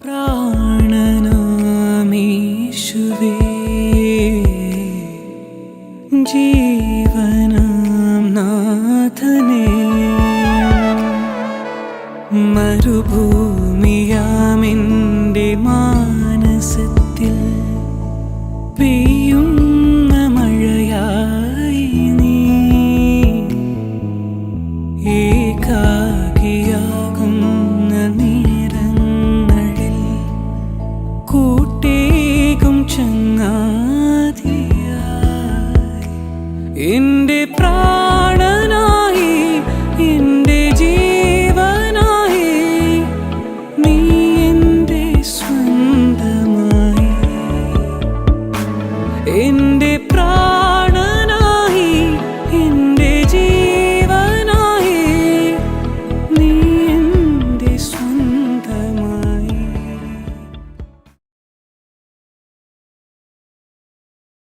പ്രാണനാമീശുവേ ജീവനാം നാഥനേ മരുഭൂമിയാമെന്റെ മാ അനാദിയായി എന്റെ പ്രാ